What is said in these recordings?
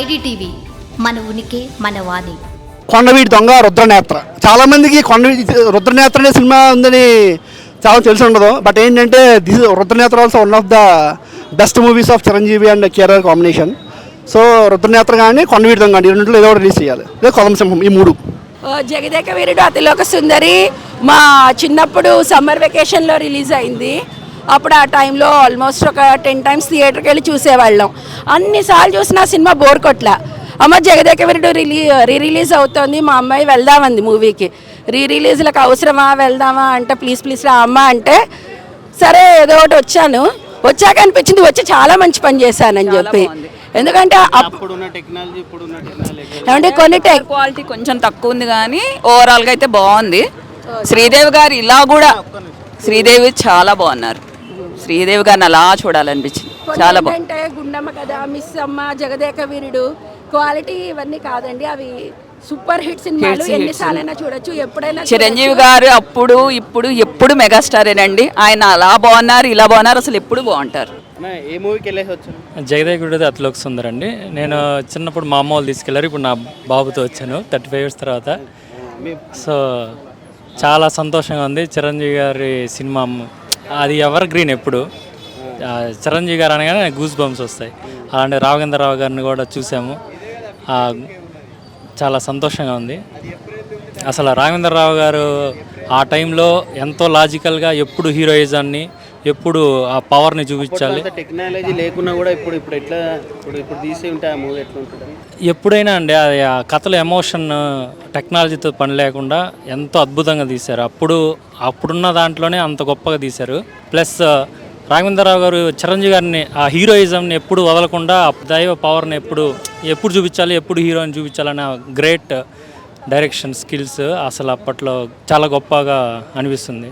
IDTV మన ఉనికి మన వాణి. కొండవీటి దొంగ రుద్రనేత్ర. చాలా మందికి కొండవీటి రుద్రనేత్ర అనే సినిమా ఉందని చాలా తెలిసి ఉండదు. బట్ ఏంటంటే this Rudranetra also one of the best movies of Chiranjeevi and Kerala combination so Rudranetra కానీ కొండవీటి దొంగ కానీ ఈ రెండింటిలో ఏదో ఒకటి రిలీజ్ చేయాలి. లేదా కొలం సింహం ఈ మూడు. జగదేక వీరుడు అతిలోక సుందరి మా చిన్నప్పుడు సమ్మర్ వెకేషన్లో రిలీజ్ అయింది. అప్పుడు ఆ టైంలో ఆల్మోస్ట్ ఒక టెన్ టైమ్స్ థియేటర్కి వెళ్ళి చూసేవాళ్ళం. అన్నిసార్లు చూసిన సినిమా బోర్ కొట్ల. అమ్మ జగదేక వీరుడు రిలీ రీ రిలీజ్ అవుతోంది మా అమ్మాయి వెళ్దామంది మూవీకి. రీ రిలీజ్లకు అవసరమా వెళ్దామా అంటే ప్లీజ్ ప్లీజ్ రా అమ్మ అంటే సరే ఏదో ఒకటి వచ్చాను. వచ్చాక అనిపించింది వచ్చి చాలా మంచి పని చేశానని చెప్పి. ఎందుకంటే ఏమంటే కొన్ని టెక్ క్వాలిటీ కొంచెం తక్కువ ఉంది కానీ ఓవరాల్గా అయితే బాగుంది. శ్రీదేవి గారు ఇలా కూడా శ్రీదేవి చాలా బాగున్నారు. శ్రీదేవి గారిని అలా చూడాలనిపించింది. చాలా బాగుంది అంటే గుండమ్మ కదా మిస్ అమ్మ జగదేక వీరుడు క్వాలిటీ ఇవన్నీ కాదండి అవి సూపర్ హిట్ సినిమాలు Hits, ఎన్నిసార్లైనా చూడొచ్చు ఎప్పుడైనా చిరంజీవి గారు అప్పుడు ఇప్పుడు ఎప్పుడు మెగాస్టారేనండి. ఆయన అలా బాగున్నారు ఇలా బాగున్నారు అసలు ఎప్పుడు బాగుంటారు? ఏ మూవీకి వెళ్ళేసి వచ్చాను జగదేగుడిది అతిలోకి సుందర్ అండి. నేను చిన్నప్పుడు మా అమ్మ వాళ్ళు తీసుకెళ్ళారు ఇప్పుడు నా బాబుతో వచ్చాను థర్టీ ఫైవ్ ఇయర్స్ తర్వాత. సో చాలా సంతోషంగా ఉంది. చిరంజీవి గారి సినిమా అది ఎవర్ గ్రీన్ ఎప్పుడు? చిరంజీవి గారు అనగానే గూస్ బంప్స్ వస్తాయి. అలాంటి రాఘవేంద్రరావు గారిని కూడా చూసాము. చాలా సంతోషంగా ఉంది. అసలు రాఘవేంద్రరావు గారు ఆ టైంలో ఎంతో లాజికల్గా ఎప్పుడు హీరోయిజాన్ని ఎప్పుడు ఆ పవర్ని చూపించాలి? టెక్నాలజీ లేకున్నా కూడా ఇప్పుడు ఇప్పుడు ఎట్లా ఇప్పుడు ఇప్పుడు తీసి ఉంటే ఆ మూవీ ఎట్లా ఉంటుంది? ఎప్పుడైనా అండి అది ఆ కథల ఎమోషన్ టెక్నాలజీతో పని లేకుండా ఎంతో అద్భుతంగా తీశారు. అప్పుడు అప్పుడున్న దాంట్లోనే అంత గొప్పగా తీశారు. ప్లస్ రాఘవేంద్రరావు గారు చిరంజీవి గారిని ఆ హీరోయిజంని ఎప్పుడు వదలకుండా దైవ పవర్ని ఎప్పుడు ఎప్పుడు చూపించాలి ఎప్పుడు హీరోని చూపించాలనే గ్రేట్ డైరెక్షన్ స్కిల్స్ అసలు అప్పట్లో చాలా గొప్పగా అనిపిస్తుంది.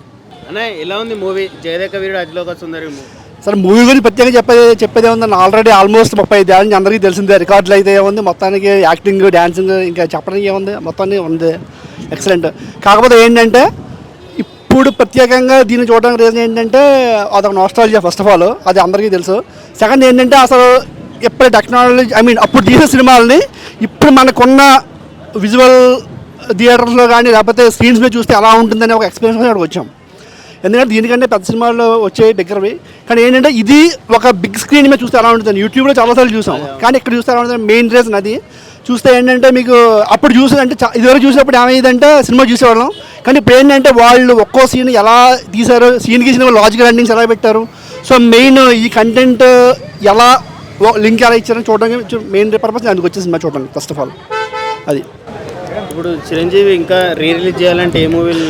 ఎలా ఉంది movie? Jagadeka Veerudu Athiloka Sundari movie? Movie గురించి ప్రత్యేకంగా చెప్పేది చెప్పేది ఏముందండి? ఆల్రెడీ ఆల్మోస్ట్ ముప్పై ఐదు అందరికీ తెలిసిందే రికార్డులు అయితే ఏముంది మొత్తానికి యాక్టింగ్ డ్యాన్సింగ్ ఇంకా చెప్పడానికి ఏముంది మొత్తానికి ఉంది. ఎక్సలెంట్ కాకపోతే ఏంటంటే ఇప్పుడు ప్రత్యేకంగా దీన్ని చూడడానికి రీజన్ ఏంటంటే అదొక నోస్టాలజీ ఫస్ట్ ఆఫ్ ఆల్ అది అందరికీ తెలుసు. సెకండ్ ఏంటంటే అసలు ఇప్పుడు టెక్నాలజీ ఐ మీన్ అప్పుడు తీసిన సినిమాలని ఇప్పుడు మనకున్న విజువల్ థియేటర్స్లో కానీ లేకపోతే స్క్రీన్స్ మీద చూస్తే ఎలా ఉంటుందని ఒక ఎక్స్పీరియన్స్ అక్కడ వచ్చాం. ఎందుకంటే దీనికంటే పెద్ద సినిమాల్లో వచ్చే దగ్గరవి కానీ ఏంటంటే ఇది ఒక బిగ్ స్క్రీన్ మీద చూస్తే ఎలా ఉంటుంది యూట్యూబ్లో చాలాసార్లు చూసాం. కానీ ఇక్కడ చూస్తే ఎలా ఉంటుంది మెయిన్ రీజన్ అది. చూస్తే ఏంటంటే మీకు అప్పుడు చూసి అంటే చా- ఇదివరకు చూసినప్పుడు ఏమైందంటే సినిమా చూసేవాళ్ళం. కానీ ఇప్పుడు ఏంటంటే వాళ్ళు ఒక్కో సీన్ ఎలా తీశారు సీన్కి సినిమా లాజికల్ ఎండింగ్స్ ఎలా పెట్టారు. సో మెయిన్ ఈ కంటెంట్ ఎలా లింక్ ఎలా ఇచ్చారని చూడడానికి మెయిన్ పర్పస్ అందుకు వచ్చే సినిమా చూడడానికి ఫస్ట్ ఆఫ్ ఆల్ అది. ఇప్పుడు చిరంజీవి ఇంకా రీ రిలీజ్ చేయాలంటే ఏ మూవీలు